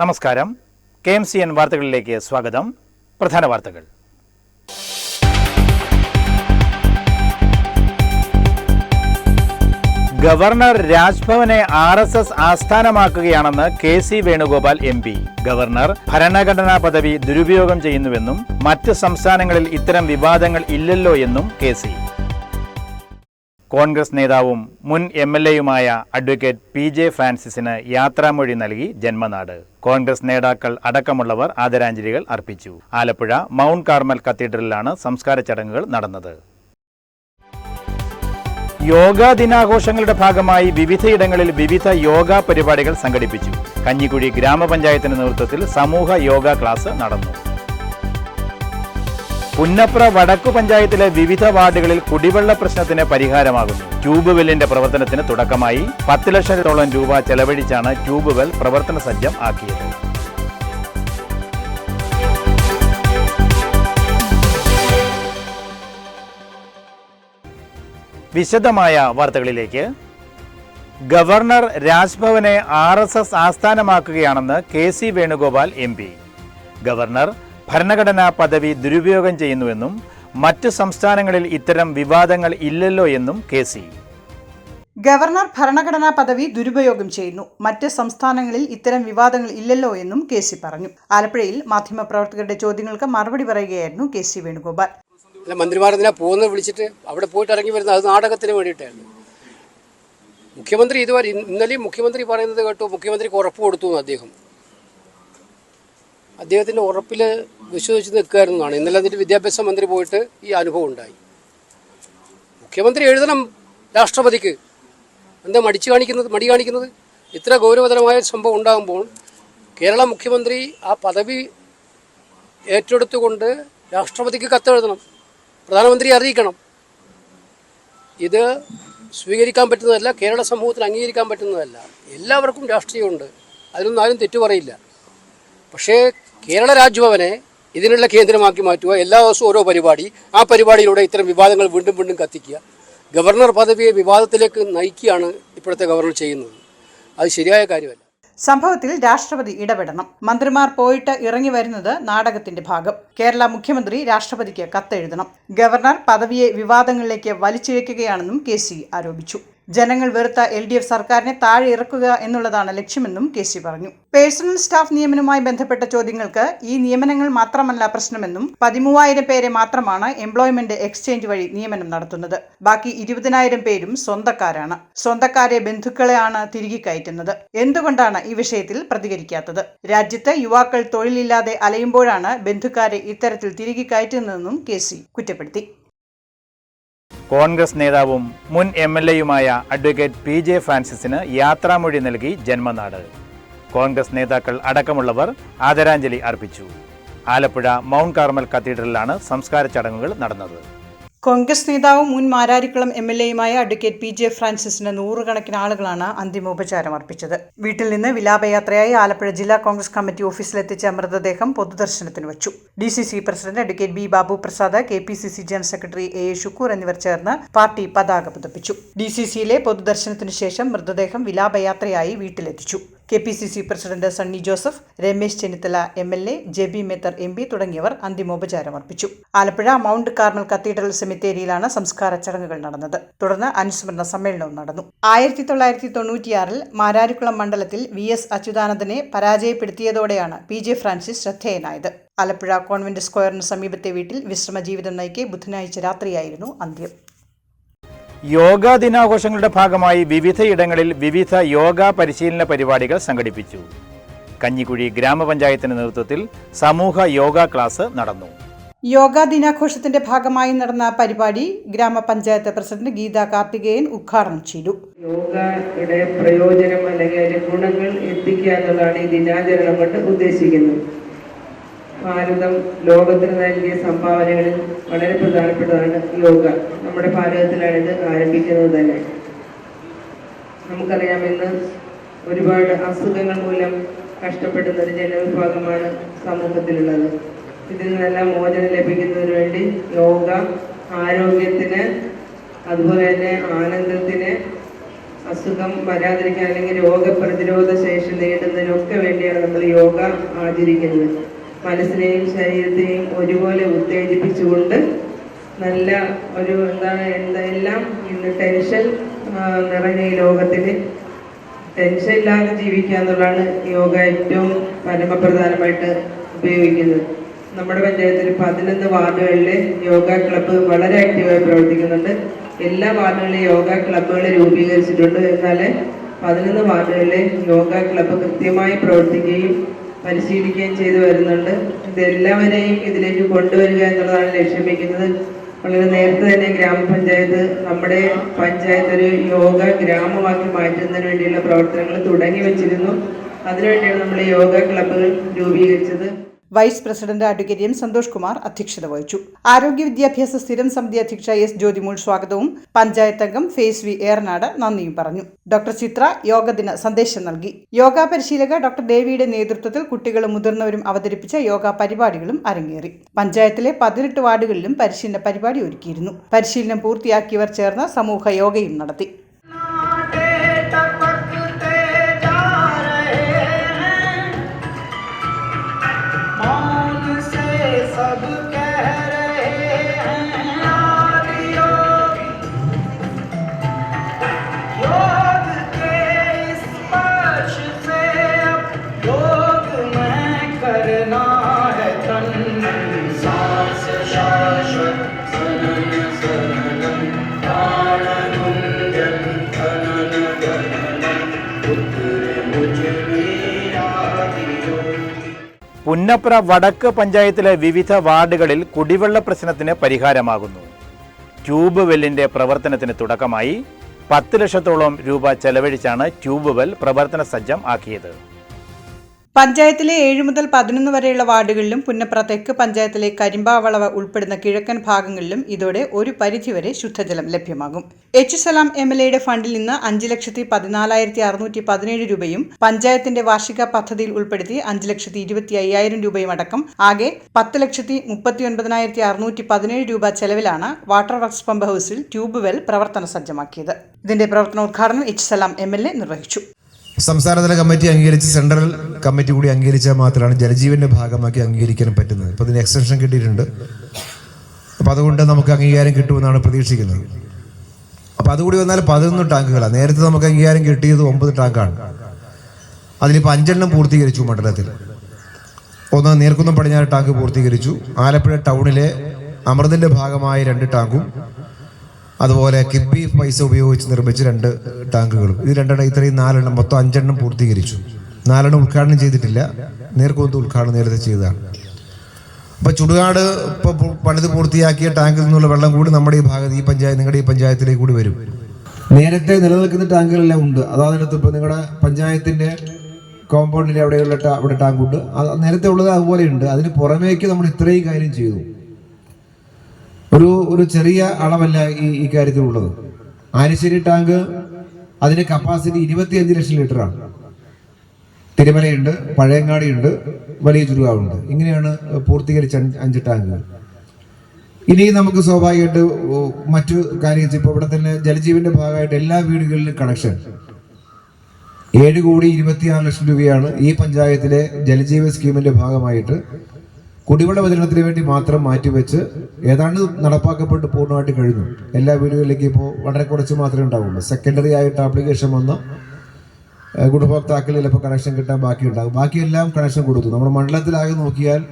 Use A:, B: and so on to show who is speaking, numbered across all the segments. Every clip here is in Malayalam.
A: നമസ്കാരം. കെ എം സി എൻ വാർത്തകളിലേക്ക് സ്വാഗതം. പ്രധാന വാർത്തകൾ. ഗവർണർ രാജ്ഭവനെ R S S ആസ്ഥാനമാക്കുകയാണെന്ന് K C Venugopal M P. Governor ഭരണഘടനാ പദവി ദുരുപയോഗം ചെയ്യുന്നുവെന്നും മറ്റ് സംസ്ഥാനങ്ങളിൽ ഇത്തരം വിവാദങ്ങൾ ഇല്ലല്ലോ എന്നും കെ സി. കോൺഗ്രസ് നേതാവും മുൻ എം എൽ എയുമായ അഡ്വക്കേറ്റ് പി ജെ ഫ്രാൻസിസിന് യാത്രാമൊഴി നൽകി ജന്മനാട്. കോൺഗ്രസ് നേതാക്കൾ അടക്കമുള്ളവർ ആദരാഞ്ജലികൾ അർപ്പിച്ചു. ആലപ്പുഴ മൗണ്ട് കാർമൽ കത്തീഡ്രലിലാണ് സംസ്കാര ചടങ്ങുകൾ നടന്നത്. യോഗാ ദിനാഘോഷങ്ങളുടെ ഭാഗമായി വിവിധയിടങ്ങളിൽ വിവിധ യോഗ പരിപാടികൾ സംഘടിപ്പിച്ചു. കഞ്ഞിക്കുഴി ഗ്രാമപഞ്ചായത്തിന്റെ നേതൃത്വത്തിൽ സമൂഹ യോഗ ക്ലാസ് നടന്നു. പുന്നപ്ര വടക്കു പഞ്ചായത്തിലെ വിവിധ വാർഡുകളിൽ കുടിവെള്ള പ്രശ്നത്തിന് പരിഹാരമാകുന്നു. ട്യൂബ് വെല്ലിന്റെ പ്രവർത്തനത്തിന് തുടക്കമായി പത്ത് ലക്ഷത്തോളം രൂപ ചെലവഴിച്ചാണ് ട്യൂബ് വെൽ പ്രവർത്തന സജ്ജം ആക്കിയത്. വിശദമായ വാർത്തകളിലേക്ക്. ഗവർണർ രാജ്ഭവനെ R S S ആസ്ഥാനമാക്കുകയാണെന്ന് K C Venugopal M P. Governor ഭരണഘടനാ പദവി ദുരുപയോഗം ചെയ്യുന്നുവെന്നും മറ്റ് സംസ്ഥാനങ്ങളിൽ ഇത്തരം വിവാദങ്ങൾ ഇല്ലല്ലോ എന്നും കെ സി.
B: ഗവർണർ ഭരണഘടനാ പദവി ദുരുപയോഗം ചെയ്യുന്നു. മറ്റ് സംസ്ഥാനങ്ങളിൽ ഇത്തരം വിവാദങ്ങൾ ഇല്ലല്ലോ എന്നും കെ സി പറഞ്ഞു. ആലപ്പുഴയിൽ മാധ്യമപ്രവർത്തകരുടെ ചോദ്യങ്ങൾക്ക് മറുപടി പറയുകയായിരുന്നു കെ സി വേണുഗോപാൽ.
C: അല്ല മന്ത്രിമാരെന്തിനാ പോകുന്നത് വിളിച്ചിട്ട് അവിടെ പോയിട്ട് ഇറങ്ങി വരുന്നത് അത് നാടകത്തിന് വേണ്ടിയിട്ടായിരുന്നു. മുഖ്യമന്ത്രി ഇതുവരെ ഇന്നലെ ഇന്നലെയും മുഖ്യമന്ത്രി പറയുന്നത് കേട്ടു. മുഖ്യമന്ത്രിക്ക് ഉറപ്പ് കൊടുത്തു അദ്ദേഹം. അദ്ദേഹത്തിന്റെ ഉറപ്പിൽ വിശ്വസിച്ച് നിൽക്കുകയായിരുന്നു എന്നാണ് ഇന്നലെ അതിന്റെ വിദ്യാഭ്യാസ മന്ത്രി പോയിട്ട് ഈ അനുഭവം ഉണ്ടായി. മുഖ്യമന്ത്രി എഴുതണം രാഷ്ട്രപതിക്ക്. എന്താ മടിച്ചു കാണിക്കുന്നത്? മടി കാണിക്കുന്നത്? ഇത്ര ഗൗരവതരമായ സംഭവം ഉണ്ടാകുമ്പോൾ കേരള മുഖ്യമന്ത്രി ആ പദവി ഏറ്റെടുത്തുകൊണ്ട് രാഷ്ട്രപതിക്ക് കത്തെഴുതണം. പ്രധാനമന്ത്രി അറിയിക്കണം. ഇത് സ്വീകരിക്കാൻ പറ്റുന്നതല്ല കേരള സമൂഹത്തിൽ അംഗീകരിക്കാൻ പറ്റുന്നതല്ല. എല്ലാവർക്കും രാഷ്ട്രീയമുണ്ട്. അതിനൊന്നും ആരും തെറ്റു പറയില്ല. പക്ഷേ കേരള രാജ്ഭവനെ ഇതിനുള്ള കേന്ദ്രമാക്കി മാറ്റുക എല്ലാ ദിവസവും ഓരോ പരിപാടി ആ പരിപാടിയിലൂടെ ഇത്തരം വിവാദങ്ങൾ വീണ്ടും വീണ്ടും കത്തിക്കുക. ഗവർണർ പദവിയെ വിവാദത്തിലേക്ക് നയിക്കുകയാണ് ഇപ്പോഴത്തെ ഗവർണർ ചെയ്യുന്നത്. അത് ശരിയായ കാര്യമല്ല.
B: സംഭവത്തിൽ രാഷ്ട്രപതി ഇടപെടണം. മന്ത്രിമാർ പോയിട്ട് ഇറങ്ങി വരുന്നത് നാടകത്തിന്റെ ഭാഗം. കേരള മുഖ്യമന്ത്രി രാഷ്ട്രപതിക്ക് കത്തെഴുതണം. ഗവർണർ പദവിയെ വിവാദങ്ങളിലേക്ക് വലിച്ചിഴക്കുകയാണെന്നും കെ ആരോപിച്ചു. ജനങ്ങൾ വെറുത്ത എൽ ഡി എഫ് സർക്കാരിനെ താഴെ ഇറക്കുക എന്നുള്ളതാണ് ലക്ഷ്യമെന്നും കെ സി പറഞ്ഞു. പേഴ്സണൽ സ്റ്റാഫ് നിയമനവുമായി ബന്ധപ്പെട്ട ചോദ്യങ്ങൾക്ക് ഈ നിയമനങ്ങൾ മാത്രമല്ല പ്രശ്നമെന്നും പതിമൂവായിരം പേരെ മാത്രമാണ് എംപ്ലോയ്മെന്റ് എക്സ്ചേഞ്ച് വഴി നിയമനം നടത്തുന്നത്. ബാക്കി ഇരുപതിനായിരം പേരും സ്വന്തക്കാരാണ്. സ്വന്തക്കാരെ ബന്ധുക്കളെയാണ് തിരികെ കയറ്റുന്നത്. എന്തുകൊണ്ടാണ് ഈ വിഷയത്തിൽ പ്രതികരിക്കാത്തത്? രാജ്യത്ത് യുവാക്കൾ തൊഴിലില്ലാതെ അലയുമ്പോഴാണ് ബന്ധുക്കാരെ ഇത്തരത്തിൽ തിരികെ കയറ്റുന്നതെന്നും കെ സി കുറ്റപ്പെടുത്തി.
A: കോൺഗ്രസ് നേതാവും മുൻ എം എൽ എയുമായ അഡ്വക്കേറ്റ് പി ജെ ഫ്രാൻസിസിന് യാത്രാമൊഴി നൽകി ജന്മനാട്. കോൺഗ്രസ് നേതാക്കൾ അടക്കമുള്ളവർ ആദരാഞ്ജലി അർപ്പിച്ചു. ആലപ്പുഴ മൗണ്ട് കാർമൽ കത്തീഡ്രലിലാണ് സംസ്കാര ചടങ്ങുകൾ നടന്നത്.
B: കോൺഗ്രസ് നേതാവും മുൻ മാരാരിക്കുളം എം എൽ എയുമായ അഡ്വക്കേറ്റ് പി ജെ ഫ്രാൻസിസിന് നൂറുകണക്കിന് ആളുകളാണ് അന്തിമോപചാരം അർപ്പിച്ചത്. വീട്ടിൽ നിന്ന് വിലാപയാത്രയായി ആലപ്പുഴ ജില്ലാ കോൺഗ്രസ് കമ്മിറ്റി ഓഫീസിലെത്തിച്ച മൃതദേഹം പൊതുദർശനത്തിന് വെച്ചു. D C C president advocate B Babu Prasad K P C C general secretary A A എന്നിവർ ചേർന്ന് പാർട്ടി പതാക പതിപ്പിച്ചു. ഡി സി സിയിലെ പൊതുദർശനത്തിന് ശേഷം മൃതദേഹം വിലാപയാത്രയായി വീട്ടിലെത്തിച്ചു. K P C C president Sunny Joseph Ramesh Chennithala M L A J B Mather M P തുടങ്ങിയവർ അന്തിമോപചാരം അർപ്പിച്ചു. ആലപ്പുഴ മൗണ്ട് കാർമൽ കത്തീഡ്രൽ സെമിത്തേരിയിലാണ് സംസ്കാര ചടങ്ങുകൾ നടന്നത്. തുടർന്ന് അനുസ്മരണ സമ്മേളനവും നടന്നു. ആയിരത്തി തൊള്ളായിരത്തി തൊണ്ണൂറ്റിയാറിൽ മാരാരിക്കുളം മണ്ഡലത്തിൽ വി എസ് അച്യുതാനന്ദനെ പരാജയപ്പെടുത്തിയതോടെയാണ് പി ജെ ഫ്രാൻസിസ് ശ്രദ്ധേയനായത്. ആലപ്പുഴ കോൺവെന്റ് സ്ക്വയറിന് സമീപത്തെ വീട്ടിൽ വിശ്രമ ജീവിതം നയിക്കെ ബുധനാഴ്ച രാത്രിയായിരുന്നു അന്ത്യം.
A: യോഗാ ദിനാഘോഷങ്ങളുടെ ഭാഗമായി വിവിധയിടങ്ങളിൽ വിവിധ യോഗ പരിശീലന പരിപാടികൾ സംഘടിപ്പിച്ചു. കഞ്ഞിക്കുഴി ഗ്രാമപഞ്ചായത്തിന്റെ നേതൃത്വത്തിൽ സമൂഹ യോഗ ക്ലാസ് നടന്നു.
B: യോഗാ ദിനാഘോഷത്തിന്റെ ഭാഗമായി നടന്ന പരിപാടി ഗ്രാമപഞ്ചായത്ത് പ്രസിഡന്റ് ഗീത കാർത്തികേയൻ ഉദ്ഘാടനം ചെയ്തു.
D: യോഗയുടെ പ്രയോജനം അല്ലെങ്കിൽ അതിന്റെ ഗുണങ്ങൾ എത്തിക്കുക എന്നുള്ളതാണ് ഈ ദിനാചരണം കൊണ്ട് ഉദ്ദേശിക്കുന്നത്. ഭാരതം ലോകത്തിന് നൽകിയ സംഭാവനകളിൽ വളരെ പ്രധാനപ്പെട്ടതാണ് യോഗ. നമ്മുടെ ഭാരതത്തിലാണ് ഇത് ആരംഭിക്കുന്നത് തന്നെ. നമുക്കറിയാം ഇന്ന് ഒരുപാട് അസുഖങ്ങൾ മൂലം കഷ്ടപ്പെടുന്ന ഒരു ജനവിഭാഗമാണ് സമൂഹത്തിലുള്ളത്. ഇതിൽ നിന്നെല്ലാം മോചനം ലഭിക്കുന്നതിന് വേണ്ടി യോഗ ആരോഗ്യത്തിന് അതുപോലെ തന്നെ ആനന്ദത്തിന് അസുഖം വരാതിരിക്കാൻ അല്ലെങ്കിൽ രോഗപ്രതിരോധ ശേഷി നേടുന്നതിനൊക്കെ വേണ്ടിയാണ് നമ്മൾ യോഗ ആചരിക്കുന്നത്. മനസ്സിനെയും ശരീരത്തെയും ഒരുപോലെ ഉത്തേജിപ്പിച്ചുകൊണ്ട് നല്ല ഒരു എന്താ എല്ലാം ഇന്ന് ടെൻഷൻ നിറഞ്ഞ ഈ ലോകത്തിൽ ടെൻഷൻ ഇല്ലാതെ ജീവിക്കുക എന്നുള്ളതാണ് യോഗ ഏറ്റവും പരമപ്രധാനമായിട്ട് ഉപയോഗിക്കുന്നത്. നമ്മുടെ പഞ്ചായത്തിൽ പതിനൊന്ന് വാർഡുകളിൽ യോഗ ക്ലബ്ബ് വളരെ ആക്റ്റീവായി പ്രവർത്തിക്കുന്നുണ്ട്. എല്ലാ വാർഡുകളിലും യോഗ ക്ലബ്ബുകൾ രൂപീകരിച്ചിട്ടുണ്ട്. എന്നാൽ പതിനൊന്ന് വാർഡുകളിൽ യോഗ ക്ലബ്ബ് കൃത്യമായി പ്രവർത്തിക്കുകയും പരിശീലിക്കുകയും ചെയ്തു വരുന്നുണ്ട്. ഇതെല്ലാവരെയും ഇതിലേക്ക് കൊണ്ടുവരിക എന്നുള്ളതാണ് ലക്ഷ്യം വയ്ക്കുന്നത് വളരെ നേരത്തെ തന്നെ ഗ്രാമപഞ്ചായത്ത് നമ്മുടെ പഞ്ചായത്ത് ഒരു യോഗ ഗ്രാമമാക്കി മാറ്റുന്നതിന് വേണ്ടിയുള്ള പ്രവർത്തനങ്ങൾ തുടങ്ങി വെച്ചിരുന്നു. അതിനുവേണ്ടിയാണ് നമ്മൾ യോഗ ക്ലബ്ബുകൾ രൂപീകരിച്ചത്.
B: Vice president advocate M Santhosh Kumar അധ്യക്ഷത വഹിച്ചു. ആരോഗ്യ വിദ്യാഭ്യാസ സ്ഥിരം സമിതി അധ്യക്ഷ എസ് ജ്യോതിമൂൾ സ്വാഗതവും പഞ്ചായത്ത് അംഗം ഫേസ് വി ഏറനാട് നന്ദിയും പറഞ്ഞു. ഡോക്ടർ ചിത്ര യോഗദിന സന്ദേശം നൽകി. യോഗ പരിശീലക ഡോക്ടർ ദേവിയുടെ നേതൃത്വത്തിൽ കുട്ടികളും മുതിർന്നവരും അവതരിപ്പിച്ച യോഗ പരിപാടികളും അരങ്ങേറി. പഞ്ചായത്തിലെ പതിനെട്ട് വാർഡുകളിലും പരിശീലന പരിപാടി ഒരുക്കിയിരുന്നു. പരിശീലനം പൂർത്തിയാക്കിയവർ ചേർന്ന് സമൂഹ യോഗയും നടത്തി.
A: പുന്നപ്ര വടക്ക് പഞ്ചായത്തിലെ വിവിധ വാർഡുകളിൽ കുടിവെള്ള പ്രശ്നത്തിന് പരിഹാരമാകുന്നു. ട്യൂബ് വെല്ലിന്റെ പ്രവർത്തനത്തിന് തുടക്കമായി പത്ത് ലക്ഷത്തോളം രൂപ ചെലവഴിച്ചാണ് ട്യൂബ് വെൽ പ്രവർത്തന സജ്ജം ആക്കിയത്.
B: പഞ്ചായത്തിലെ ഏഴ് മുതൽ പതിനൊന്ന് വരെയുള്ള വാർഡുകളിലും പുന്നപ്ര തെക്ക് പഞ്ചായത്തിലെ കരിമ്പാവളവ് ഉൾപ്പെടുന്ന കിഴക്കൻ ഭാഗങ്ങളിലും ഇതോടെ ഒരു പരിധിവരെ ശുദ്ധജലം ലഭ്യമാകും. എച്ച് സലാം എം എൽ എയുടെ ഫണ്ടിൽ നിന്ന് അഞ്ച് ലക്ഷത്തി പതിനാലായിരത്തി അറുന്നൂറ്റി പതിനേഴ് രൂപയും പഞ്ചായത്തിന്റെ വാർഷിക പദ്ധതിയിൽ ഉൾപ്പെടുത്തി അഞ്ച് ലക്ഷത്തി ഇരുപത്തി അയ്യായിരം രൂപയും അടക്കം ആകെ പത്ത് ലക്ഷത്തി മുപ്പത്തി ഒൻപതിനായിരത്തി അറുന്നൂറ്റി പതിനേഴ് രൂപ ചെലവിലാണ് വാട്ടർ വർക്സ് പമ്പ് ഹൗസിൽ ട്യൂബ് വെൽ പ്രവർത്തന സജ്ജമാക്കിയത് ഇതിന്റെ പ്രവർത്തനോദ്ഘാടനം H Salam M L A നിർവഹിച്ചു.
E: സംസ്ഥാനതല കമ്മിറ്റി അംഗീകരിച്ച് സെൻട്രൽ കമ്മിറ്റി കൂടി അംഗീകരിച്ചാൽ മാത്രമാണ് ജലജീവന്റെ ഭാഗമാക്കി അംഗീകരിക്കാൻ പറ്റുന്നത്. ഇപ്പോൾ ഇതിന് എക്സ്റ്റൻഷൻ കിട്ടിയിട്ടുണ്ട്. അപ്പോൾ അതുകൊണ്ട് നമുക്ക് അംഗീകാരം കിട്ടുമെന്നാണ് പ്രതീക്ഷിക്കുന്നത്. അപ്പോൾ അതുകൂടി വന്നാൽ പതിനൊന്ന് ടാങ്കുകളാണ്. നേരത്തെ നമുക്ക് അംഗീകാരം കിട്ടിയത് ഒമ്പത് ടാങ്കാണ്. അതിലിപ്പോൾ അഞ്ചെണ്ണം പൂർത്തീകരിച്ചു മണ്ഡലത്തിൽ. ഒന്ന് നീർക്കുന്നം പടിഞ്ഞാറ് ടാങ്ക് പൂർത്തീകരിച്ചു. ആലപ്പുഴ ടൗണിലെ അമൃതിന്റെ ഭാഗമായ രണ്ട് ടാങ്കും അതുപോലെ കിബി പൈസ ഉപയോഗിച്ച് നിർമ്മിച്ച രണ്ട് ടാങ്കുകളും ഇത് രണ്ടെണ്ണം ഇത്രയും നാലെണ്ണം മൊത്തം അഞ്ചെണ്ണം പൂർത്തീകരിച്ചു. നാലെണ്ണം ഉദ്ഘാടനം ചെയ്തിട്ടില്ല. നേർക്കൊന്ന് ഉദ്ഘാടനം നേരത്തെ ചെയ്തതാണ്. അപ്പോൾ ചുടുകാട് ഇപ്പൊ പു- പണിത് പൂർത്തിയാക്കിയ ടാങ്കിൽ നിന്നുള്ള വെള്ളം കൂടി നമ്മുടെ ഈ ഭാഗത്ത് ഈ പഞ്ചായത്ത് നിങ്ങളുടെ ഈ പഞ്ചായത്തിലേക്ക് കൂടി വരും. നേരത്തെ നിലനിൽക്കുന്ന ടാങ്കുകളെല്ലാം ഉണ്ട്. അതാതിനകത്ത് ഇപ്പൊ നിങ്ങളുടെ പഞ്ചായത്തിന്റെ കോമ്പൗണ്ടിൽ അവിടെയുള്ള അവിടെ ടാങ്ക് ഉണ്ട് അത് നേരത്തെ ഉള്ളത് അതുപോലെ ഉണ്ട് അതിന് പുറമേക്ക് നമ്മൾ ഇത്രയും കാര്യം ചെയ്തു. ഒരു ഒരു ചെറിയ അളവല്ല ഈ ഈ കാര്യത്തിലുള്ളത്. ആനിശ്ശേരി ടാങ്ക് അതിന്റെ കപ്പാസിറ്റി ഇരുപത്തിയഞ്ച് ലക്ഷം ലിറ്ററാണ്. തിരുമലയുണ്ട് പഴയങ്ങാടിയുണ്ട് വലിയ ചുരുവാവുണ്ട് ഇങ്ങനെയാണ് പൂർത്തീകരിച്ച അഞ്ച് ടാങ്കുകൾ. ഇനി നമുക്ക് സ്വാഭാവികമായിട്ട് മറ്റു കാര്യങ്ങൾ ഇപ്പോൾ ഇവിടെ തന്നെ ജലജീവന്റെ ഭാഗമായിട്ട് എല്ലാ വീടുകളിലും കണക്ഷൻ ഏഴ് കോടി ഇരുപത്തിയാറ് ലക്ഷം രൂപയാണ് ഈ പഞ്ചായത്തിലെ ജലജീവൻ സ്കീമിന്റെ ഭാഗമായിട്ട് കുടിവെള്ള വിതരണത്തിന് വേണ്ടി മാത്രം മാറ്റിവെച്ച് ഏതാണ്ട് നടപ്പാക്കപ്പെട്ട് പൂർണമായിട്ട് കഴിഞ്ഞു. എല്ലാ വീടുകളിലേക്കും ഇപ്പോൾ വളരെ കുറച്ച് മാത്രമേ ഉണ്ടാവുള്ളൂ. സെക്കൻഡറി ആയിട്ട് ആപ്ലിക്കേഷൻ വന്ന് ഗുണഭോക്താക്കളിൽ ചിലപ്പോൾ കണക്ഷൻ കിട്ടാൻ ബാക്കിയുണ്ടാകും. ബാക്കിയെല്ലാം കണക്ഷൻ കൊടുത്തു. നമ്മുടെ മണ്ഡലത്തിലാകെ നോക്കിയാൽ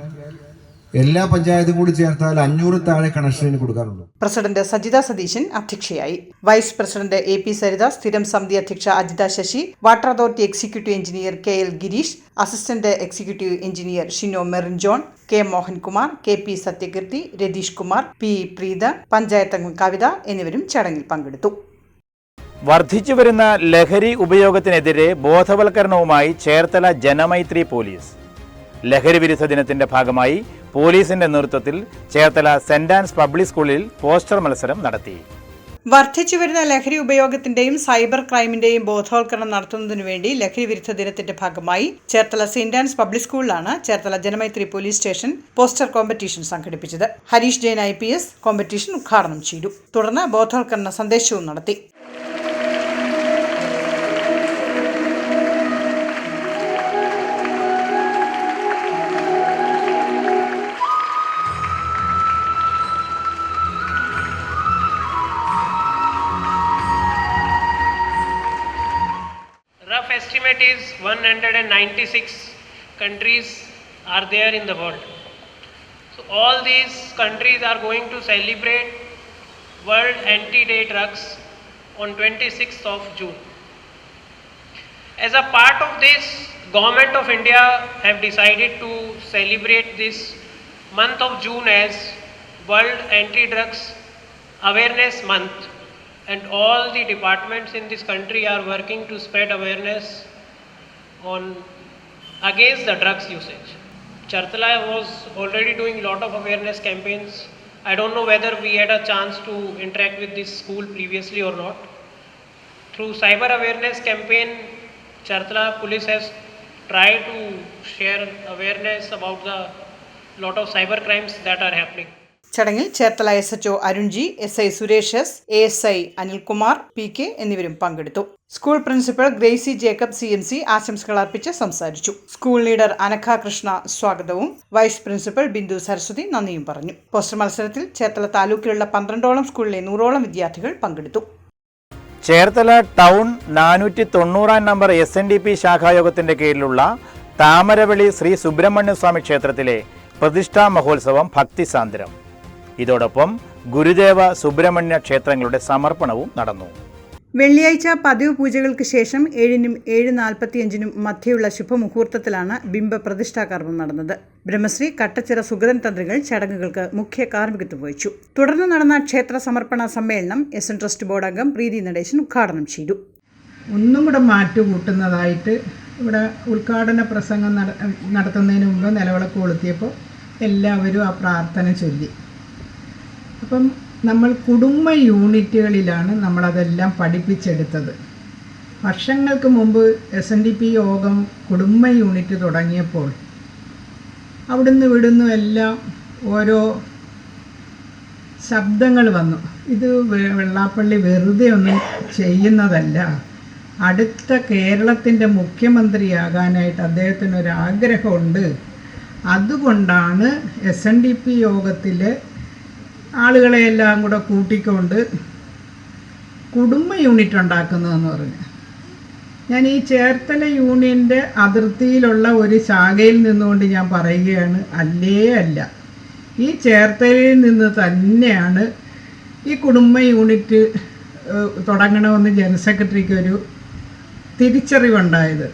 E: എല്ലാ പഞ്ചായത്തും കൂടി ചേർത്താൽ അഞ്ഞൂറ് താഴെ കണക്ഷന് കൊടുക്കാറുണ്ട്
B: പ്രസിഡന്റ് സജിത സതീശൻ അധ്യക്ഷയായി. Vice president A P Saritha സ്ഥിരം സമിതി അധ്യക്ഷ Ajitha Sasi water authority executive engineer K L Gireesh assistant executive engineer Shino Merin John K Mohankumar K P Sathyakeerthi Ratheesh Kumar P Preetha panchayat അംഗം കവിത എന്നിവരും ചടങ്ങിൽ പങ്കെടുത്തു.
A: വർദ്ധിച്ചുവരുന്ന ലഹരി ഉപയോഗത്തിനെതിരെ ബോധവൽക്കരണവുമായി ചേർത്തല ജനമൈത്രി പോലീസ്. ലഹരി വിരുദ്ധ ദിനത്തിന്റെ ഭാഗമായി പോലീസിന്റെ നേതൃത്വത്തിൽ ചേർത്തല സെന്റ് ആൻസ് പബ്ലിക് സ്കൂളിൽ പോസ്റ്റർ മത്സരം നടത്തി.
B: വർദ്ധിച്ചുവരുന്ന ലഹരി ഉപയോഗത്തിന്റെയും സൈബർ ക്രൈമിന്റെയും ബോധവൽക്കരണം നടത്തുന്നതിനു വേണ്ടി ലഹരി വിരുദ്ധ ദിനത്തിന്റെ ഭാഗമായി ചേർത്തല സെന്റ് ആൻസ് പബ്ലിക് സ്കൂളിലാണ് Cherthala Janamaithri police station poster competition സംഘടിപ്പിച്ചത്. ഹരീഷ് ജെയിൻ ഐ കോമ്പറ്റീഷൻ ഉദ്ഘാടനം ചെയ്തു. തുടർന്ന് ബോധവൽക്കരണ സന്ദേശവും നടത്തി.
F: 196 countries are there in the world. So all these countries are going to celebrate World Anti-Day Drugs on 26th of June. As a part of this, Government of India have decided to celebrate this month of June as World Anti-Drugs Awareness Month and all the departments in this country are working to spread awareness on against the drugs usage. Chartala was already doing a lot of awareness campaigns. I don't know whether we had a chance to interact with this school previously or not. Through cyber awareness campaign, Chartala police has tried to share awareness about the lot of cyber crimes that are happening.
B: ചടങ്ങിൽ Cherthala S H O Arun G S I Suresh S A S I Anilkumar P K എന്നിവരും പങ്കെടുത്തു. School principal Gracy Jacob C M C ആശംസകൾ അർപ്പിച്ച് സംസാരിച്ചു. സ്കൂൾ ലീഡർ അനഖ കൃഷ്ണ സ്വാഗതവും. വൈസ് പ്രിൻസിപ്പൽ ബിന്ദു സരസ്വതി നന്ദിയും പറഞ്ഞു. പോസ്റ്റർ മത്സരത്തിൽ ചേർത്തല താലൂക്കിലുള്ള പന്ത്രണ്ടോളം സ്കൂളിലെ നൂറോളം വിദ്യാർത്ഥികൾ പങ്കെടുത്തു.
A: ചേർത്തല ടൗൺ നാനൂറ്റി തൊണ്ണൂറാം number S N D P ശാഖായോഗത്തിന്റെ കീഴിലുള്ള താമരവെളി ശ്രീ സുബ്രഹ്മണ്യസ്വാമി ക്ഷേത്രത്തിലെ പ്രതിഷ്ഠാ മഹോത്സവം ഭക്തിസാന്ദ്രം. ഇതോടൊപ്പം ഗുരുദേവ സുബ്രഹ്മണ്യ ക്ഷേത്രങ്ങളുടെ സമർപ്പണവും നടന്നു.
B: വെള്ളിയാഴ്ച പതിവ് പൂജകൾക്ക് ശേഷം ഏഴിനും ഏഴ് നാൽപ്പത്തിയഞ്ചിനും മധ്യയുള്ള ശുഭമുഹൂർത്തത്തിലാണ് ബിംബ പ്രതിഷ്ഠാകർമ്മം നടന്നത്. ബ്രഹ്മശ്രീ കട്ടച്ചിറ സുഗതൻ തന്ത്രികൾ ചടങ്ങുകൾക്ക് മുഖ്യ കാർമ്മികത്വം വഹിച്ചു. തുടർന്ന് നടന്ന ക്ഷേത്ര സമർപ്പണ സമ്മേളനം എസ് എൻ ട്രസ്റ്റ് ബോർഡ് അംഗം പ്രീതി നടേശൻ ഉദ്ഘാടനം ചെയ്തു.
G: ഒന്നും കൂടെ മാറ്റുകൂട്ടുന്നതായിട്ട് ഇവിടെ ഉദ്ഘാടന പ്രസംഗം നട നടത്തുന്നതിന് മുമ്പ് നിലവിളക്ക് കൊളുത്തിയപ്പോൾ എല്ലാവരും ആ പ്രാർത്ഥന ചൊല്ലി. അപ്പം നമ്മൾ കുടുംബ യൂണിറ്റുകളിലാണ് നമ്മളതെല്ലാം പഠിപ്പിച്ചെടുത്തത്. വർഷങ്ങൾക്ക് മുമ്പ് എസ് എൻ ഡി പി യോഗം കുടുംബ യൂണിറ്റ് തുടങ്ങിയപ്പോൾ അവിടുന്ന് ഇവിടുന്ന് എല്ലാം ഓരോ ശബ്ദങ്ങൾ വന്നു. ഇത് വെള്ളാപ്പള്ളി വെറുതെ ഒന്നും ചെയ്യുന്നതല്ല. അടുത്ത കേരളത്തിന്റെ മുഖ്യമന്ത്രിയാകാനായിട്ട് അദ്ദേഹത്തിനൊരാഗ്രഹമുണ്ട് അതുകൊണ്ടാണ് എസ് എൻ ഡി പി യോഗത്തിൽ ആളുകളെയെല്ലാം കൂടെ കൂട്ടിക്കൊണ്ട് കുടുംബ യൂണിറ്റ് ഉണ്ടാക്കുന്നതെന്ന് പറഞ്ഞു. ഞാൻ ഈ ചേർത്തല യൂണിയന്റെ അതിർത്തിയിലുള്ള ഒരു ശാഖയിൽ നിന്നുകൊണ്ട് ഞാൻ പറയുകയാണ് അല്ലേ അല്ല. ഈ ചേർത്തലയിൽ നിന്ന് തന്നെയാണ് ഈ കുടുംബ യൂണിറ്റ് തുടങ്ങണമെന്ന് ജനറൽ സെക്രട്ടറിക്ക് ഒരു തിരിച്ചറിവുണ്ടായത്.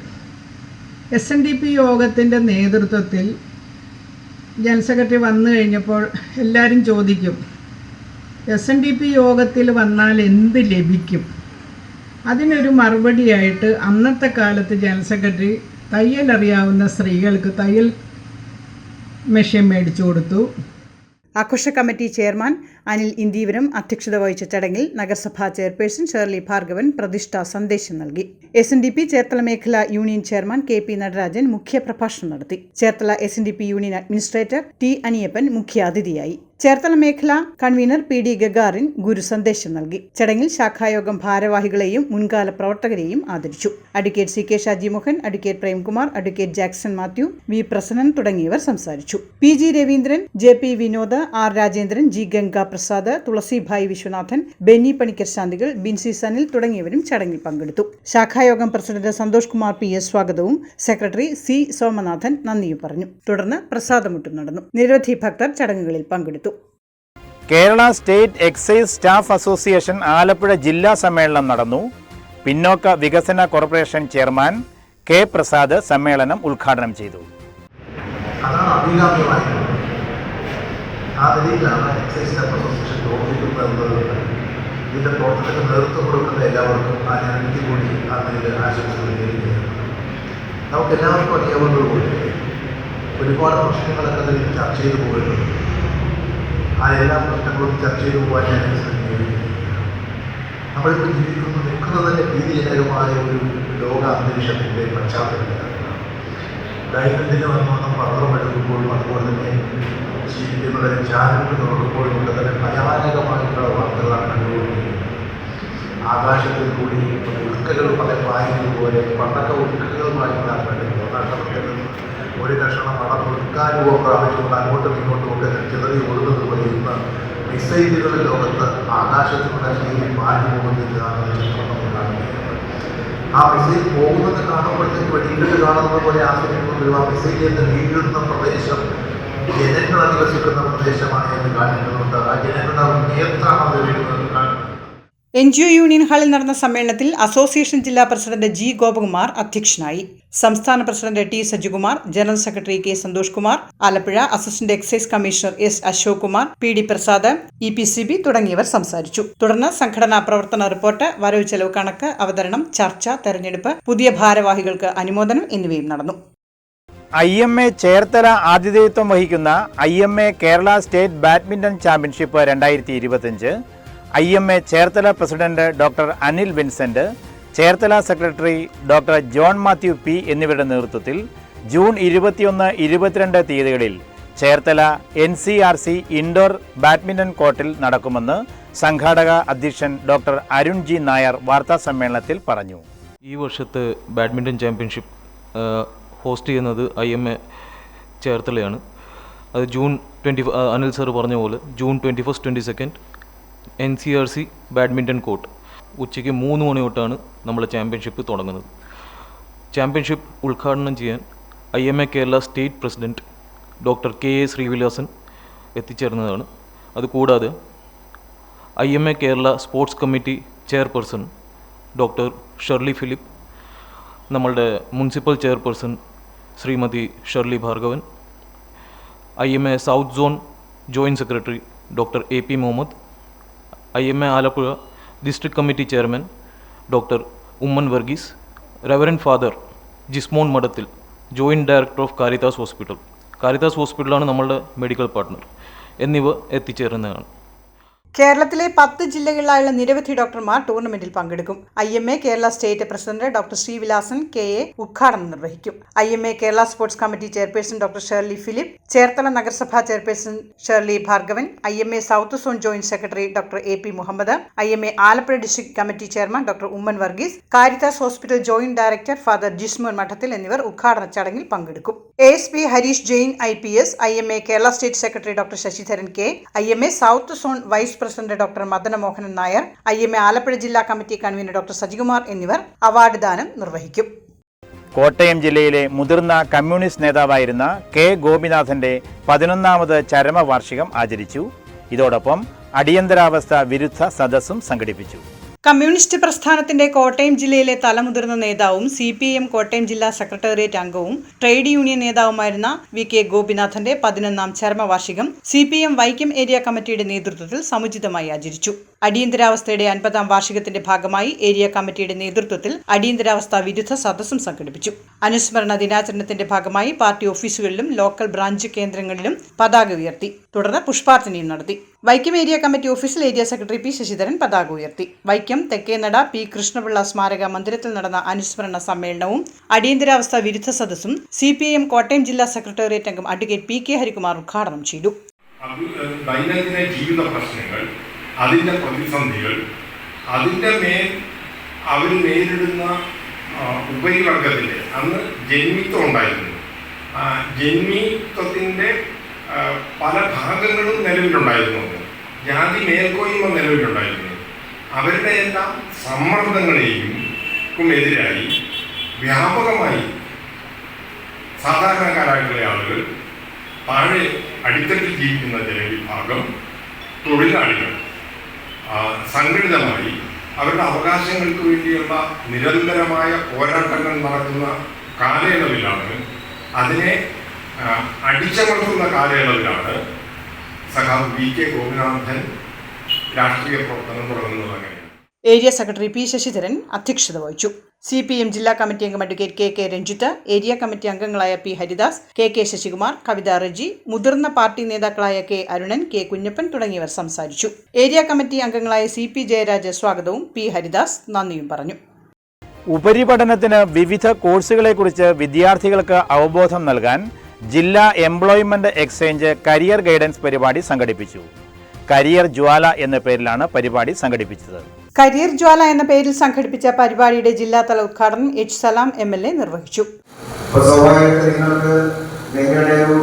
G: എസ് എൻ ഡി പി യോഗത്തിന്റെ നേതൃത്വത്തിൽ ജനറൽ സെക്രട്ടറി വന്നു കഴിഞ്ഞപ്പോൾ എല്ലാവരും ചോദിക്കും എസ് എൻ ഡി പി യോഗത്തിൽ വന്നാൽ എന്ത് ലഭിക്കും? അതിനൊരു മറുപടിയായിട്ട് അന്നത്തെ കാലത്ത് ജനറൽ സെക്രട്ടറി തയ്യൽ അറിയാവുന്ന സ്ത്രീകൾക്ക് തയ്യൽ മെഷീൻ മേടിച്ചു കൊടുത്തു.
B: ആഘോഷ കമ്മിറ്റി ചെയർമാൻ അനിൽ ഇന്ദീവരം അധ്യക്ഷത വഹിച്ച ചടങ്ങിൽ നഗരസഭാ ചെയർപേഴ്സൺ ഷേർലി ഭാർഗവൻ പ്രതിഷ്ഠാ സന്ദേശം നൽകി. S N D P Cherthala മേഖല union chairman K P Natarajan മുഖ്യ പ്രഭാഷണം നടത്തി. Cherthala S N D P union administrator T Aniyappan മുഖ്യ അതിഥിയായി ചേർത്തല മേഖല കൺവീനർ പി ഡി ഗഗാറിൻ ഗുരു സന്ദേശം നൽകി. ചടങ്ങിൽ ശാഖായോഗം ഭാരവാഹികളെയും മുൻകാല പ്രവർത്തകരെയും ആദരിച്ചു. Advocate C K Shaji Mohan advocate Premkumar advocate Jackson Mathew V Prasannan തുടങ്ങിയവർ സംസാരിച്ചു. P G Raveendran J P Vinod R Rajendran G Ganga Prasad Thulasibhai Viswanathan Benny Panicker ശാന്തികൾ Binsi Sanil തുടങ്ങിയവരും ചടങ്ങിൽ പങ്കെടുത്തു. ശാഖായോഗം president Santhosh Kumar P S സ്വാഗതവും സെക്രട്ടറി സി സോമനാഥൻ നന്ദിയും പറഞ്ഞു. തുടർന്ന് പ്രസാദമുട്ടും നടന്നു. നിരവധി ഭക്തർ ചടങ്ങുകളിൽ പങ്കെടുത്തു.
A: Kerala state excise staff association Alappuzha ജില്ലാ സമ്മേളനം നടന്നു. പിന്നോക്ക വികസന കോർപ്പറേഷൻ ചെയർമാൻ കെ പ്രസാദ് സമ്മേളനം ഉദ്ഘാടനം ചെയ്തു.
H: ഇതിന്റെ പ്രവർത്തനത്തിന് നേതൃത്വം കൊടുക്കുന്ന എല്ലാവർക്കും ആ ഞാൻ എനിക്ക് കൂടി നിലയിൽ ആശംസകൾ നേരുകയാണ്. നമുക്ക് എല്ലാവർക്കും അറിയാവുന്നതുപോലെ ഒരുപാട് പ്രശ്നങ്ങളൊക്കെ അതിൽ ചർച്ച ചെയ്തു പോയിട്ടുണ്ട് ആ എല്ലാ പ്രശ്നങ്ങളും ചർച്ച ചെയ്തു പോകാൻ ഞാൻ ശ്രമിക്കുകയാണ്. നമ്മളിപ്പോൾ ജീവിക്കുന്നത് നിൽക്കുന്നത് ഭീതിജനകമായ ഒരു ലോക അന്തരീക്ഷത്തിന്റെ പശ്ചാത്തലത്തിലാണ്. ദൈനംദിന എന്നോണം പത്രം എടുക്കുമ്പോഴും അതുപോലെ തന്നെ ജീവിക്കുന്നതിന് ചാനലുകൾ തുറക്കുമ്പോഴും ഒക്കെ തന്നെ ഭയാനകമായിട്ടുള്ള വാർത്തകളാണ് കണ്ടുകൊണ്ടിരിക്കുന്നത്. ആകാശത്തിൽ കൂടി ഉൽക്കകൾ പല പായുന്നത് പോലെ പണ്ടൊക്കെ ഉൽക്കകളുമായി കണ്ടിരുന്നു നക്ഷത്രത്തിൽ നിന്ന് ഒരു കഷണം മണം പ്രാപിച്ചുകൊണ്ട് അങ്ങോട്ടും ഇങ്ങോട്ടും ഒക്കെ ചിതറി ഓടുന്നത് പോലെ ഇന്ന് മിസൈലുകളുടെ ലോകത്ത് ആകാശത്തിലൂടെ ശൈലി മാറ്റി കാണുന്നത് ആ മിസൈൽ പോകുന്നത് കാണുമ്പോഴത്തേക്ക് വെടിക്കെട്ട് കാണുന്നത് പോലെ ആസ്വദിക്കുമ്പോഴും ആ മിസൈലിൽ നിന്ന് വീഴുന്ന പ്രദേശം ജനങ്ങൾ അധിവസിക്കുന്ന പ്രദേശമാണ് എന്ന് കാണിക്കുന്നുണ്ട്. ആ ജനങ്ങളുടെ നേർത്താണ് അത് വീഴുന്നത്.
B: എൻ ജി ഒ യൂണിയൻ ഹാളിൽ നടന്ന സമ്മേളനത്തിൽ അസോസിയേഷൻ ജില്ലാ പ്രസിഡന്റ് ജി ഗോപകുമാർ അധ്യക്ഷനായി. സംസ്ഥാന president T Sajikumar general secretary K Santhosh Kumar Alappuzha assistant excise commissioner S Ashok Kumar P D Prasad E P C B തുടങ്ങിയവർ സംസാരിച്ചു. തുടർന്ന് സംഘടനാ പ്രവർത്തന റിപ്പോർട്ട് വരവ് ചെലവ് കണക്ക് അവതരണം ചർച്ച തെരഞ്ഞെടുപ്പ് പുതിയ ഭാരവാഹികൾക്ക് അനുമോദനം എന്നിവയും നടന്നു.
A: ഐ എം എ ചേർത്തല ആതിഥേയത്വം വഹിക്കുന്ന I M A Kerala state badminton championship രണ്ടായിരത്തി ഇരുപത്തിയഞ്ച് I M A Cherthala president doctor Anil Vincent Cherthala secretary doctor John Mathew P എന്നിവരുടെ നേതൃത്വത്തിൽ ജൂൺ ഇരുപത്തിയൊന്ന് ഇരുപത്തിരണ്ട് തീയതികളിൽ Cherthala N C R C indoor badminton കോർട്ടിൽ നടക്കുമെന്ന് സംഘാടക അധ്യക്ഷൻ ഡോക്ടർ അരുൺ ജി നായർ വാർത്താ സമ്മേളനത്തിൽ പറഞ്ഞു.
I: ഈ വർഷത്തെ ബാഡ്മിന്റൺ ചാമ്പ്യൻഷിപ്പ് ഹോസ്റ്റ് ചെയ്യുന്നത് ഐ എം എ ചേർത്തലയാണ്. അത് ജൂൺ ട്വന്റി അനിൽ സാർ പറഞ്ഞ പോലെ June twenty first twenty second N C R C badminton court ഉച്ചയ്ക്ക് മൂന്ന് മണി തൊട്ടാണ് നമ്മളെ ചാമ്പ്യൻഷിപ്പ് തുടങ്ങുന്നത്. ചാമ്പ്യൻഷിപ്പ് ഉദ്ഘാടനം ചെയ്യാൻ I M A Kerala state president doctor K A Srivilasan എത്തിച്ചേർന്നതാണ്. അതുകൂടാതെ I M A Kerala sports committee chairperson doctor Shirley Philip നമ്മളുടെ municipal chairperson Srimathi Shirley Bhargavan I M A south zone joint secretary doctor A P Muhammad I M A Alappuzha district committee chairman doctor Oommen Varghese reverend father Jismon Madathil joint director of Caritas hospital. Caritas ഹോസ്പിറ്റലാണ് നമ്മളുടെ മെഡിക്കൽ പാർട്ട്ണർ. എന്നിവ എത്തിച്ചേരുന്നതാണ്.
B: കേരളത്തിലെ പത്ത് ജില്ലകളിലായുള്ള നിരവധി ഡോക്ടർമാർ ടൂർണമെന്റിൽ പങ്കെടുക്കും. I M A Kerala state president doctor Srivilasan K A ഉദ്ഘാടനം നിർവഹിക്കും. I M A Kerala sports committee chairperson doctor Shirley Philip Cherthala നഗരസഭാ chairperson Shirley Bhargavan I M A south zone joint secretary doctor A P Muhammad I M A Alappuzha district committee chairman doctor Oommen Varghese Caritas hospital joint director father Jismon Madathil എന്നിവർ ഉദ്ഘാടന ചടങ്ങിൽ പങ്കെടുക്കും. A S P Harish Jain I P S I M A Kerala state secretary doctor Sasidharan K I M A south zone vice president doctor Madana Mohanan Nair I M A Alappuzha ജില്ലാ കമ്മിറ്റി കൺവീനർ ഡോക്ടർ സജികുമാർ എന്നിവർ അവാർഡ് ദാനം നിർവഹിക്കും.
A: കോട്ടയം ജില്ലയിലെ മുതിർന്ന കമ്മ്യൂണിസ്റ്റ് നേതാവായിരുന്ന കെ ഗോപിനാഥന്റെ പതിനൊന്നാമത് ചരമവാർഷികം ആചരിച്ചു. ഇതോടൊപ്പം അടിയന്തരാവസ്ഥ വിരുദ്ധ സദസ്സും സംഘടിപ്പിച്ചു.
B: കമ്മ്യൂണിസ്റ്റ് പ്രസ്ഥാനത്തിന്റെ കോട്ടയം ജില്ലയിലെ തലമുതിർന്ന നേതാവും സി പി എം കോട്ടയം ജില്ലാ സെക്രട്ടേറിയറ്റ് അംഗവും ട്രേഡ് യൂണിയൻ നേതാവുമായിരുന്ന വി കെ ഗോപിനാഥന്റെ പതിനൊന്നാം ചരമവാർഷികം C P M Vaikom area കമ്മിറ്റിയുടെ നേതൃത്വത്തിൽ സമുചിതമായി ആചരിച്ചു. അടിയന്തരാവസ്ഥയുടെ അൻപതാം വാർഷികത്തിന്റെ ഭാഗമായി ഏരിയ കമ്മിറ്റിയുടെ നേതൃത്വത്തിൽ അടിയന്തരാവസ്ഥ വിരുദ്ധ സദസ്സും സംഘടിപ്പിച്ചു. അനുസ്മരണ ദിനാചരണത്തിന്റെ ഭാഗമായി പാർട്ടി ഓഫീസുകളിലും ലോക്കൽ ബ്രാഞ്ച് കേന്ദ്രങ്ങളിലും പതാക ഉയർത്തി. തുടർന്ന് പുഷ്പാർച്ചനയും നടത്തി. വൈക്കം ഏരിയ കമ്മിറ്റി ഓഫീസിൽ ഏരിയ സെക്രട്ടറി പി ശശിധരൻ പതാക ഉയർത്തി. വൈക്കം തെക്കേനട പി കൃഷ്ണപിള്ള സ്മാരക മന്ദിരത്തിൽ നടന്ന അനുസ്മരണ സമ്മേളനവും അടിയന്തരാവസ്ഥ വിരുദ്ധ സദസ്സും C P I M Kottayam ജില്ലാ സെക്രട്ടേറിയറ്റ് അംഗം അഡ്വക്കേറ്റ് പി കെ ഹരികുമാർ ഉദ്ഘാടനം ചെയ്തു.
J: ദൈനംദിന ജീവിത പ്രശ്നങ്ങൾ അതിന്റെ പ്രതിസന്ധികൾ അതിന്റെ മേൽ അവർ നേരിടുന്ന ഉപരിവർഗത്തിൽ അന്ന് ജന്മിത്വം ഉണ്ടായിരുന്നു ആ ജന്മിത്വത്തിന്റെ പല ഭാഗങ്ങളും നിലവിലുണ്ടായിരുന്നു. ജാതി മേൽക്കോയ്മ നിലവിലുണ്ടായിരുന്നു. അവരുടെ എല്ലാം സമ്മർദ്ദങ്ങളെയും എതിരായി വ്യാപകമായി സാധാരണക്കാരായിട്ടുള്ള ആളുകൾ താഴെ അടിത്തട്ടിൽ ജീവിക്കുന്ന ജനവിഭാഗം തൊഴിലാളികൾ. സംഘടിതമായി അവരുടെ അവകാശങ്ങൾക്ക് വേണ്ടിയുള്ള നിരന്തരമായ പോരാട്ടങ്ങൾ നടക്കുന്ന കാലയളവിലാണ് അതിനെ അടിച്ചമർത്തുന്ന കാലയളവിലാണ് സഖാവ് വി കെ ഗോപിനാഥൻ രാഷ്ട്രീയ പ്രവർത്തനം തുടങ്ങുന്നത്.
B: ഏരിയ സെക്രട്ടറി പി ശശിധരൻ അധ്യക്ഷത വഹിച്ചു. സി പി എം ജില്ലാ കമ്മിറ്റി അംഗം advocate K K Ranjith area committee അംഗങ്ങളായ P Haridas K K Sasikumar Kavitha Reji മുതിർന്ന പാർട്ടി നേതാക്കളായ കെ അരുണൻ കെ കുഞ്ഞപ്പൻ തുടങ്ങിയവർ സംസാരിച്ചു. ഏരിയ കമ്മിറ്റി അംഗങ്ങളായ സി പി ജയരാജ് സ്വാഗതവും പി ഹരിദാസ് നന്ദിയും പറഞ്ഞു.
A: ഉപരിപഠനത്തിന് വിവിധ കോഴ്സുകളെക്കുറിച്ച് വിദ്യാർത്ഥികൾക്ക് അവബോധം നൽകാൻ ജില്ലാ എംപ്ലോയ്മെന്റ് എക്സ്ചേഞ്ച് കരിയർ ഗൈഡൻസ് പരിപാടി സംഘടിപ്പിച്ചു. കരിയർ ജ്വാല എന്ന പേരിലാണ് പരിപാടി സംഘടിപ്പിച്ചത്.
B: കരിയർ ജ്വാല എന്ന പേരിൽ സംഘടിപ്പിച്ച പരിപാടിയുടെ ജില്ലാതല ഉദ്ഘാടനം H Salam M L A നിർവഹിച്ചു.
H: അപ്പോൾ സ്വാഭാവികമായിട്ട് നിങ്ങൾക്ക് നിങ്ങളുടെ ഒരു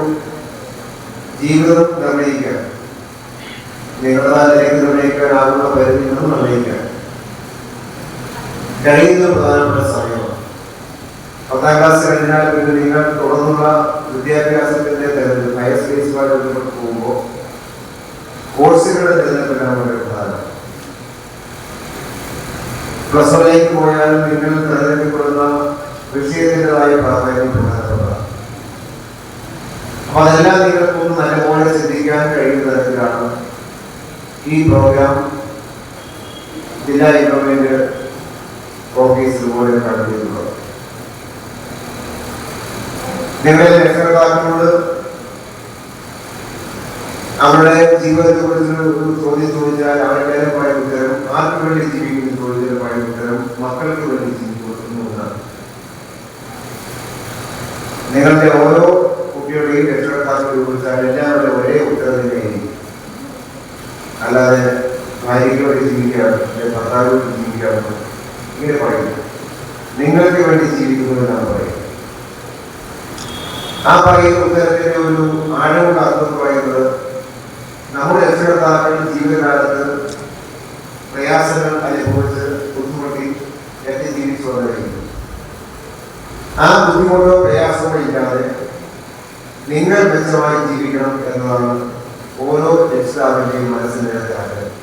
H: ജീവിതം നിർണയിക്കാൻ നിങ്ങളുടെ നിലയിൽ നിർണയിക്കാൻ ആകുന്ന പരിധി നിന്നും നിർണയിക്കാൻ
E: കഴിയുന്ന പ്രധാനപ്പെട്ട സമയമാണ്. പത്താം ക്ലാസ് കഴിഞ്ഞാൽ പിന്നെ നിങ്ങൾ തുടർന്നുള്ള വിദ്യാഭ്യാസത്തിന്റെ തെരഞ്ഞെടുപ്പ് ഹയർ സ്റ്റഡീസുമായി ബന്ധപ്പെട്ട് പോകുമ്പോൾ കോഴ്സുകളുടെ തെരഞ്ഞെടുപ്പിലാണ് വളരെ പ്രധാനം നിങ്ങൾ തെരഞ്ഞെടുക്കപ്പെടുന്ന വിഷയത്തിന്റെതായ പ്രാധാന്യം പ്രധാനപ്പെട്ടതാണ് അപ്പൊ അതെല്ലാം നിങ്ങൾക്കൊന്ന് നല്ലപോലെ ചിന്തിക്കാൻ കഴിയുന്ന തരത്തിലാണ് ഈ പ്രോഗ്രാം ജില്ലാ ഗവൺമെന്റ് ഓഫീസ് പോലെ നടത്തിയിട്ടുള്ളത് നിങ്ങളെ രക്ഷകർത്താക്കളോട് അവരുടെ ജീവിതത്തെ കുറിച്ച് ഒരു ചോദ്യം ചോദിച്ചാൽ അവരുടെ പഴയ ഉത്തരം ആർക്ക് വേണ്ടി ജീവിക്കുന്ന ചോദ്യപരമായ ഉത്തരം മക്കൾക്ക് വേണ്ടി ജീവിക്കുന്നു നിങ്ങളുടെ ഓരോ കുട്ടിയുടെയും രക്ഷകർത്താക്കളെ ചോദിച്ചാൽ എല്ലാവരുടെ ഒരേ ഉത്തരം തന്നെയായിരിക്കും. അല്ലാതെ ഭാര്യയ്ക്ക് വേണ്ടി ജീവിക്കുകയാണ് അല്ലെങ്കിൽ ഭർത്താവിന് വേണ്ടി ജീവിക്കുകയാണ് ഇങ്ങനെ പറയുന്നു നിങ്ങൾക്ക് വേണ്ടി ജീവിക്കുന്നു എന്നാണ് പറയുന്നത്. ആ പറയുന്ന ഉത്തരത്തിന്റെ ഒരു പറയുന്നത് രക്ഷകർത്താക്കൾ ജീവിതകാലത്ത് പ്രയാസങ്ങൾ അനുഭവിച്ച് ബുദ്ധിമുട്ടി എത്തി ജീവിച്ചു വന്നിരിക്കുന്നു ആ ബുദ്ധിമുട്ടോ പ്രയാസമോ ഇല്ലാതെ നിങ്ങൾ മെച്ചമായി ജീവിക്കണം എന്നതാണ് ഓരോ രക്ഷിതാവിന്റെയും മനസ്സിന്റെ ആഗ്രഹം.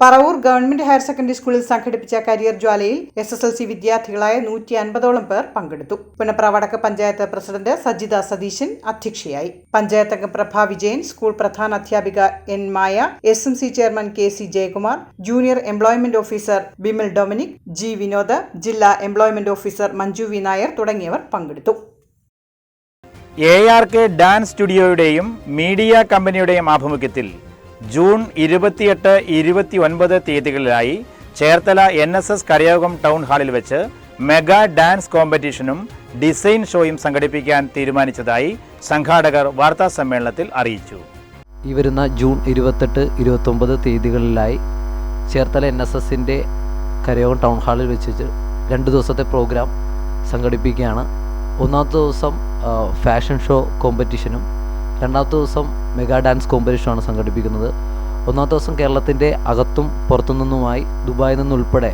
B: പറവൂർ ഗവൺമെന്റ് ഹയർ സെക്കൻഡറി സ്കൂളിൽ സംഘടിപ്പിച്ച കരിയർ ജ്വാലയിൽ എസ് എസ് എൽ സി വിദ്യാർത്ഥികളായ നൂറ്റി അൻപതോളം പേർ പങ്കെടുത്തു. പുനപ്ര വടക്ക് പഞ്ചായത്ത് പ്രസിഡന്റ് സജിത സതീശൻ അധ്യക്ഷയായി. പഞ്ചായത്ത് അംഗം പ്രഭ വിജയൻ സ്കൂൾ പ്രധാന അധ്യാപിക N Maya S M C chairman K C Jayakumar junior employment officer Bimal Dominic G Vinod ജില്ലാ employment officer Manju V Nair തുടങ്ങിയവർ പങ്കെടുത്തു.
A: എ ആർ കെ ഡാൻസ് സ്റ്റുഡിയോയുടെയും മീഡിയ കമ്പനിയുടെയും ആഭിമുഖ്യത്തിൽ ജൂൺ ഇരുപത്തിയെട്ട് ഇരുപത്തി ഒൻപത് തീയതികളിലായി ചേർത്തല എൻ എസ് എസ് കരയോഗം ടൗൺ ഹാളിൽ വെച്ച് മെഗാ ഡാൻസ് കോമ്പറ്റീഷനും ഡിസൈൻ ഷോയും സംഘടിപ്പിക്കാൻ തീരുമാനിച്ചതായി സംഘാടകർ വാർത്താ സമ്മേളനത്തിൽ അറിയിച്ചു.
K: ഈ വരുന്ന ജൂൺ ഇരുപത്തെട്ട് ഇരുപത്തൊമ്പത് തീയതികളിലായി ചേർത്തല എൻ എസ് എസിന്റെ കരയോഗം ടൗൺ ഹാളിൽ വെച്ച് രണ്ട് ദിവസത്തെ പ്രോഗ്രാം സംഘടിപ്പിക്കുകയാണ്. ഒന്നാമത്തെ ദിവസം ഫാഷൻ ഷോ കോമ്പറ്റീഷനും രണ്ടാമത്തെ ദിവസം മെഗാ ഡാൻസ് കോമ്പറ്റീഷനാണ് സംഘടിപ്പിക്കുന്നത്. ഒന്നാമത്തെ ദിവസം കേരളത്തിന്റെ അകത്തും പുറത്തുനിന്നുമായി ദുബായിൽ നിന്നുൾപ്പെടെ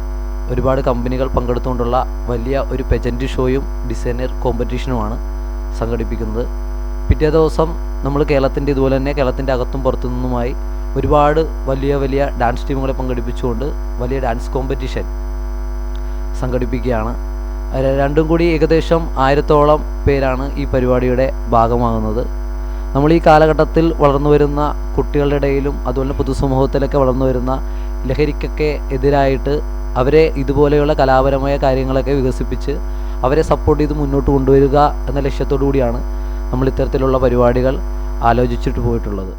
K: ഒരുപാട് കമ്പനികൾ പങ്കെടുത്തുകൊണ്ടുള്ള വലിയ ഒരു പെജന്റ് ഷോയും ഡിസൈനർ കോമ്പറ്റീഷനുമാണ് സംഘടിപ്പിക്കുന്നത്. പിറ്റേ ദിവസം നമ്മൾ കേരളത്തിന്റെ ഇതുപോലെ തന്നെ കേരളത്തിന്റെ അകത്തും പുറത്തു നിന്നുമായി ഒരുപാട് വലിയ വലിയ ഡാൻസ് ടീമുകളെ പങ്കെടുപ്പിച്ചുകൊണ്ട് വലിയ ഡാൻസ് കോമ്പറ്റീഷൻ സംഘടിപ്പിക്കുകയാണ്. രണ്ടും കൂടി ഏകദേശം ആയിരത്തോളം പേരാണ് ഈ പരിപാടിയുടെ ഭാഗമാകുന്നത്. നമ്മൾ ഈ കാലഘട്ടത്തിൽ വളർന്നു വരുന്ന കുട്ടികളുടെ ഇടയിലും അതുപോലെ പൊതുസമൂഹത്തിലൊക്കെ വളർന്നു വരുന്ന ലഹരിക്കൊക്കെ എതിരായിട്ട് അവരെ ഇതുപോലെയുള്ള കലാപരമായ കാര്യങ്ങളൊക്കെ വികസിപ്പിച്ച് അവരെ സപ്പോർട്ട് ചെയ്ത് മുന്നോട്ട് കൊണ്ടുവരിക എന്ന ലക്ഷ്യത്തോടു കൂടിയാണ് നമ്മൾ ഇത്തരത്തിലുള്ള പരിപാടികൾ ആലോചിച്ചിട്ട് പോയിട്ടുള്ളത്.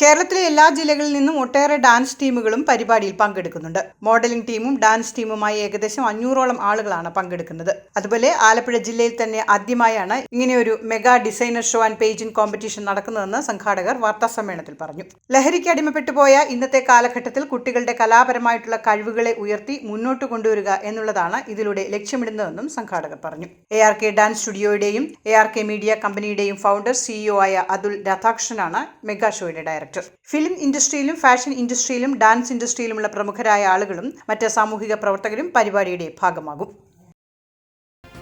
B: കേരളത്തിലെ എല്ലാ ജില്ലകളിൽ നിന്നും ഒട്ടേറെ ഡാൻസ് ടീമുകളും പരിപാടിയിൽ പങ്കെടുക്കുന്നുണ്ട്. മോഡലിംഗ് ടീമും ഡാൻസ് ടീമുമായി ഏകദേശം അഞ്ഞൂറോളം ആളുകളാണ് പങ്കെടുക്കുന്നത്. അതുപോലെ ആലപ്പുഴ ജില്ലയിൽ തന്നെ ആദ്യമായാണ് ഇങ്ങനെയൊരു mega designer show and pageant competition നടക്കുന്നതെന്ന് സംഘാടകർ വാർത്താ സമ്മേളനത്തിൽ പറഞ്ഞു. ലഹരിക്ക് അടിമപ്പെട്ടു പോയ ഇന്നത്തെ കാലഘട്ടത്തിൽ കുട്ടികളുടെ കലാപരമായിട്ടുള്ള കഴിവുകളെ ഉയർത്തി മുന്നോട്ട് കൊണ്ടുവരിക എന്നുള്ളതാണ് ഇതിലൂടെ ലക്ഷ്യമിടുന്നതെന്നും സംഘാടകർ പറഞ്ഞു. എ ആർ കെ ഡാൻസ് സ്റ്റുഡിയോയുടെയും എ ആർ കെ മീഡിയ കമ്പനിയുടെയും ഫൗണ്ടർ സിഇഒ ആയ അതുൽ രാധാകൃഷ്ണനാണ് മെഗാ ഷോയുടെ ഡയറക്ടർ. ഫിലിം ഇൻഡസ്ട്രിയിലും ഫാഷൻ ഇൻഡസ്ട്രിയിലും ഡാൻസ് ഇൻഡസ്ട്രിയിലുമുള്ള പ്രമുഖരായ ആളുകളും മറ്റ് സാമൂഹിക പ്രവർത്തകരും പരിപാടിയുടെ ഭാഗമാകും.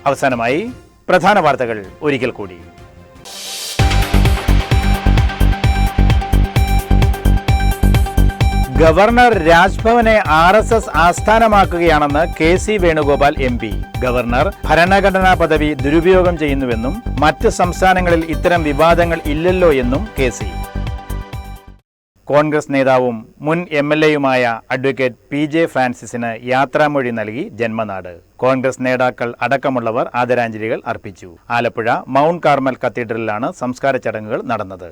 A: അവസാനമായി പ്രധാന വാർത്തകൾ ഒരിക്കൽ കൂടി. ഗവർണർ രാജ്ഭവനെ R S S ആസ്ഥാനമാക്കുകയാണെന്ന് K C Venugopal M P. Governor ഭരണഘടനാ പദവി ദുരുപയോഗം ചെയ്യുന്നുവെന്നും മറ്റ് സംസ്ഥാനങ്ങളിൽ ഇത്തരം വിവാദങ്ങൾ ഇല്ലല്ലോ എന്നും കെ സി. കോൺഗ്രസ് നേതാവും മുൻ എം എൽ എയുമായ അഡ്വക്കേറ്റ് പി ജെ ഫ്രാൻസിസിന് യാത്രാമൊഴി നൽകി ജന്മനാട്. കോൺഗ്രസ് നേതാക്കൾ അടക്കമുള്ളവർ ആദരാഞ്ജലികൾ അർപ്പിച്ചു. ആലപ്പുഴ മൗണ്ട് കാർമൽ കത്തീഡ്രലിലാണ് സംസ്കാര ചടങ്ങുകൾ നടന്നത്.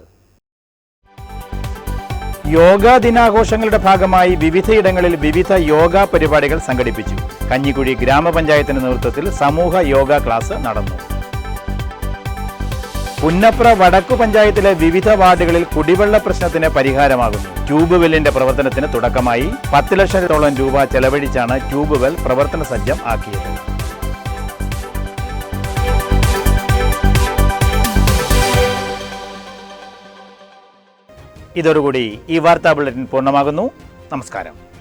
A: യോഗാ ദിനാഘോഷങ്ങളുടെ ഭാഗമായി വിവിധയിടങ്ങളിൽ വിവിധ യോഗ പരിപാടികൾ സംഘടിപ്പിച്ചു. കഞ്ഞിക്കുഴി ഗ്രാമപഞ്ചായത്തിന്റെ നേതൃത്വത്തിൽ സമൂഹ യോഗ ക്ലാസ് നടന്നു. പുന്നപ്ര വടക്കു പഞ്ചായത്തിലെ വിവിധ വാർഡുകളിൽ കുടിവെള്ള പ്രശ്നത്തിന് പരിഹാരമാകുന്നു. ട്യൂബ് വെല്ലിന്റെ പ്രവർത്തനത്തിന് തുടക്കമായി പത്ത് ലക്ഷത്തോളം രൂപ ചെലവഴിച്ചാണ് ട്യൂബ് വെൽ പ്രവർത്തന സജ്ജം ആക്കിയത്. ഇതോടുകൂടി ഈ വാർത്താ ബുള്ളറ്റിൻ പൂർണമാകുന്നു. നമസ്കാരം.